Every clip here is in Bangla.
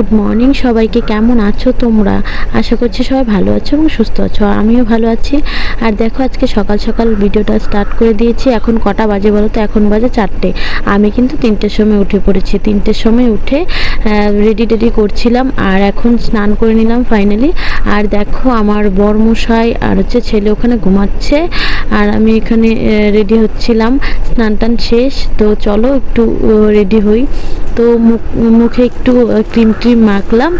গুড মর্নিং সবাইকে কেমন আছো তোমরা? আশা করছি সবাই ভালো আছো এবং সুস্থ আছো আমিও ভালো আছি। আর দেখো, আজকে সকাল সকাল ভিডিওটা স্টার্ট করে দিয়েছি। এখন কটা বাজে বলো তো? এখন বাজে চারটে। আমি কিন্তু তিনটের সময় উঠে পড়েছি। তিনটের সময় উঠে রেডি টেডি করছিলাম, আর এখন স্নান করে নিলাম ফাইনালি আর দেখো, আমার বরমশাই আর হচ্ছে ছেলে ওখানে ঘুমাচ্ছে, আর আমি এখানে রেডি হচ্ছিলাম। স্নান টান শেষ, তো চলো একটু রেডি হই। তো মুখ, মুখে একটু ক্রিম ক্রিম মাখলাম,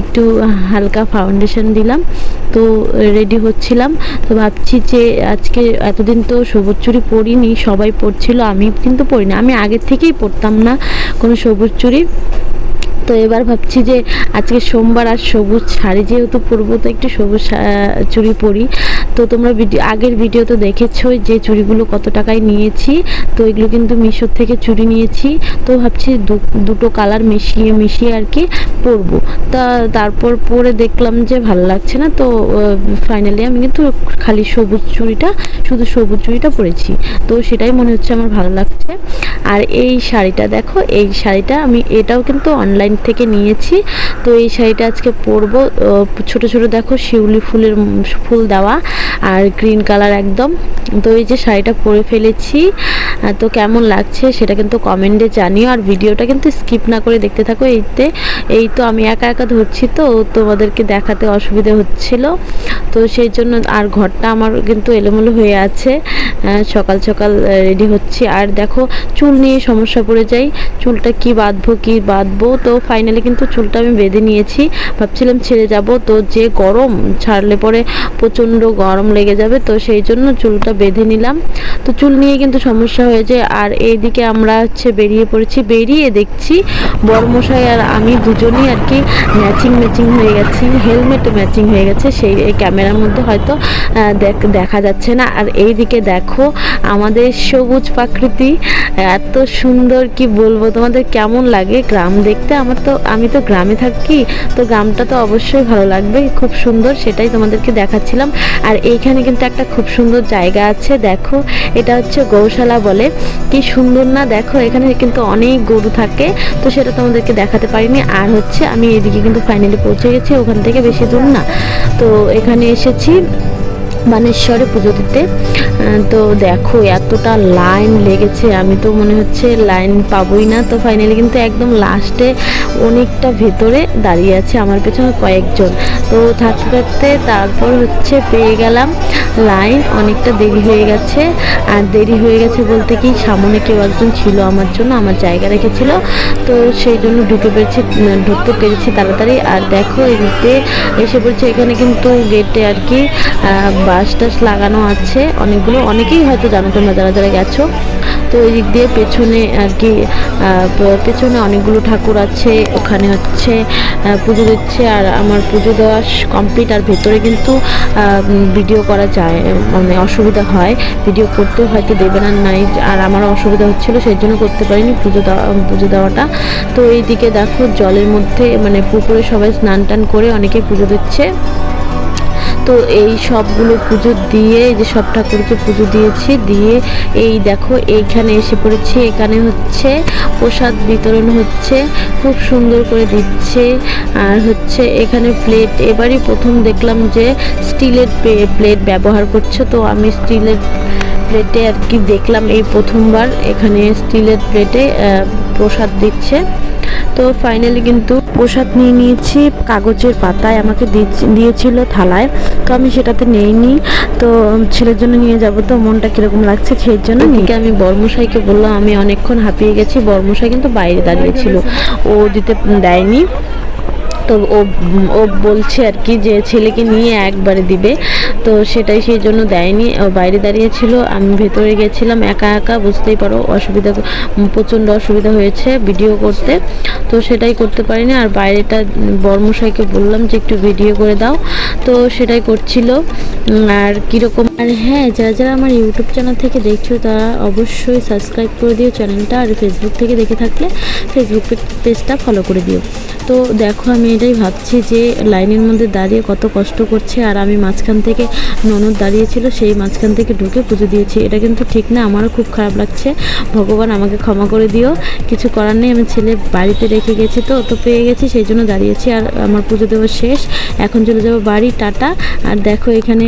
একটু হালকা ফাউন্ডেশন দিলাম, তো রেডি হচ্ছিলাম। তো ভাবছি যে আজকে এতদিন তো সবুজ চুরি পরিনি, সবাই পরছিল আমি কিন্তু পরিনি। আমি আগের থেকেই পরতাম না কোনো সবুজ চুড়ি। তো এবার ভাবছি যে আজকে সোমবার আর সবুজ শাড়ি যেহেতু পরবো, তো একটু সবুজ চুড়ি পরি। তো তোমরা ভিডিও আগের ভিডিও তো দেখেছোই যে চুড়িগুলো কত টাকায় নিয়েছি, তো এগুলো কিন্তু মিশোর থেকে চুড়ি নিয়েছি। তো ভাবছি দুটো কালার মিশিয়ে মিশিয়ে আর কি পরবো। তা তারপর পরে দেখলাম যে ভালো লাগছে না, তো ফাইনালি আমি কিন্তু খালি সবুজ চুড়িটা, শুধু সবুজ চুড়িটা পরেছি। তো সেটাই মনে হচ্ছে আমার ভালো লাগছে। আর এই শাড়িটা দেখো, এই শাড়িটা আমি এটাও কিন্তু অনলাইন থেকে নিয়েছি। তো এই শাড়িটা আজকে পরবো। ছোট ছোট দেখো, শিউলি ফুলের ফুল দেওয়া আর গ্রিন কালার একদম। তো এই যে শাড়িটা পরে ফেলেছি তো কেমন লাগছে সেটা কিন্তু কমেন্টে জানিও। আর ভিডিওটা কিন্তু স্কিপ না করে দেখতে থাকো এইতে। এই তো আমি একা একা ধরছি তো, তোমাদেরকে দেখাতে অসুবিধে হচ্ছিল। তো সেই জন্য আর ঘরটা আমার কিন্তু এলোমেলো হয়ে আছে। সকাল সকাল রেডি হচ্ছি। আর দেখো, চুল নিয়ে সমস্যা পড়ে যাই। চুলটা কি বাঁধবো কি বাঁধবো? তো ফাইনালি কিন্তু চুলটা আমি বেঁধে নিয়েছি। ভাবছিলাম ছেড়ে যাব, তো যে গরম ছাড়লে পরে প্রচণ্ড গরম লেগে যাবে, তো সেই জন্য চুলটা বেঁধে নিলাম। তো চুল নিয়ে কিন্তু সমস্যা হয়েছে আর এইদিকে আমরা হচ্ছে বেরিয়ে পড়েছি, বেরিয়ে দেখছি বড়মশাই আর আমি দুজনেই আর কি ম্যাচিং ম্যাচিং হয়ে গেছি হেলমেট ম্যাচিং হয়ে গেছে। সেই ক্যামেরার মধ্যে হয়তো দেখ- যাচ্ছে না। আর এইদিকে দেখো আমাদের সবুজ প্রাকৃতি, এত সুন্দর কি বলব তোমাদের, কেমন লাগে গ্রাম দেখতে? আমার তো, আমি তো গ্রামে থাকি, তো গ্রামটা তো অবশ্যই ভালো লাগবে, খুব সুন্দর, সেটাই তোমাদেরকে দেখাচ্ছিলাম। আর এইখানে কিন্তু একটা খুব সুন্দর জায়গা আছে, দেখো, এটা হচ্ছে গৌশালা বলে। কি সুন্দর না, দেখো, এখানে কিন্তু অনেক গরু থাকে, তো সেটা তোমাদেরকে দেখাতে পারিনি। আর হচ্ছে, আমি এদিকে কিন্তু ফাইনালি পৌঁছে গেছি, ওখান থেকে বেশি দূর না। তো এখানে এসেছি বানেশ্বরে পুজো দিতে। তো দেখো, এতটা লাইন লেগেছে। আমি তো মনে হচ্ছে লাইন পাবোই না। তো ফাইনালি কিন্তু একদম লাস্টে অনেকটা ভেতরে দাঁড়িয়ে আছে আমার পেছনে কয়েকজন। তো থাকতে থাকতে তারপর হচ্ছে পেয়ে গেলাম লাইন অনেকটা দেরি হয়ে গেছে। আর দেরি হয়ে গেছে বলতে কি, সামনে কেউ একজন ছিল আমার জন্য, আমার জায়গা রেখেছিল। তো সেই জন্য ঢুকে পেরেছি, ঢুকতে পেরেছি তাড়াতাড়ি। আর দেখো এদিকে এসে পড়ছে এখানে কিন্তু গেটে আর কি বাঁশ টাস লাগানো আছে। অনেকগুলো, অনেকেই হয়তো জানো তোমরা যারা যারা গেছো। তো ওই দিক দিয়ে পেছনে আর কি পেছনে অনেকগুলো ঠাকুর আছে, ওখানে হচ্ছে পুজো দিচ্ছে আর আমার পুজো দেওয়া কমপ্লিট আর ভেতরে কিন্তু ভিডিও করা যায় মানে অসুবিধা হয়। ভিডিও করতেও হয়তো দেবে না, নাই, আর আমারও অসুবিধা হচ্ছিল, সেই জন্য করতে পারিনি পুজো দেওয়া পুজো দেওয়াটা। তো এইদিকে দেখো জলের মধ্যে মানে পুকুরে সবাই স্নান টান করে অনেকে পুজো দিচ্ছে। তো এই সবগুলো পুজো দিয়ে যে সব ঠাকুরকে পুজো দিয়েছি, দিয়ে এই দেখো এইখানে এসে পড়েছি। এখানে হচ্ছে প্রসাদ বিতরণ হচ্ছে, খুব সুন্দর করে দিচ্ছে। আর হচ্ছে এখানে প্লেট এবারই প্রথম দেখলাম যে স্টিলের প্লেট ব্যবহার করছে। তো আমি স্টিলের প্লেটে আর কি দেখলাম এই প্রথমবার। এখানে স্টিলের প্লেটে প্রসাদ দিচ্ছে। তো ফাইনালি কিন্তু প্রসাদ নিয়ে নিয়েছি কাগজের পাতায় আমাকে দিয়েছি- দিয়েছিল থালায়। তো আমি সেটাতে নেইনি। তো ছেলের জন্য নিয়ে যাব তো মনটা কীরকম লাগছে সেই জন্য? নিয়ে আমি বর্মশাইকে বললাম আমি অনেকক্ষণ হাঁপিয়ে গেছি। বর্মশাই কিন্তু বাইরে দাঁড়িয়েছিল ও দিতে দেয়নি। তো ও ও বলছে আর কি যে ছেলেকে নিয়ে একবারে দিবে। তো সেটাই সেই জন্য দেয়নি। ও বাইরে দাঁড়িয়েছিল আমি ভেতরে গেছিলাম একা একা, বুঝতেই পারো, অসুবিধা প্রচণ্ড অসুবিধা হয়েছে ভিডিও করতে। তো সেটাই করতে পারিনি। আর বাইরেটা, বর্মশাইকে বললাম যে একটু ভিডিও করে দাও। তো সেটাই করছিল। আর কীরকম আর হ্যাঁ যারা যারা আমার ইউটিউব চ্যানেল থেকে দেখছ, তারা অবশ্যই সাবস্ক্রাইব করে দিও চ্যানেলটা আর ফেসবুক থেকে দেখে থাকলে ফেসবুক পেজটা ফলো করে দিও। তো দেখো, আমি এটাই ভাবছি যে লাইনের মধ্যে দাঁড়িয়ে কত কষ্ট করছে আর আমি মাঝখান থেকে ননদ দাঁড়িয়েছিল সেই মাঝখান থেকে ঢুকে পুজো দিয়েছি। এটা কিন্তু ঠিক না, আমারও খুব খারাপ লাগছে। ভগবান আমাকে ক্ষমা করে দিও। কিছু করার নেই, আমি ছেলে বাড়িতে রেখে গেছি তো তো পেয়ে গেছি, সেই জন্য দাঁড়িয়েছি আর আমার পুজো দেওয়া শেষ। এখন চলে যাব বাড়ি, টাটা। আর দেখো এখানে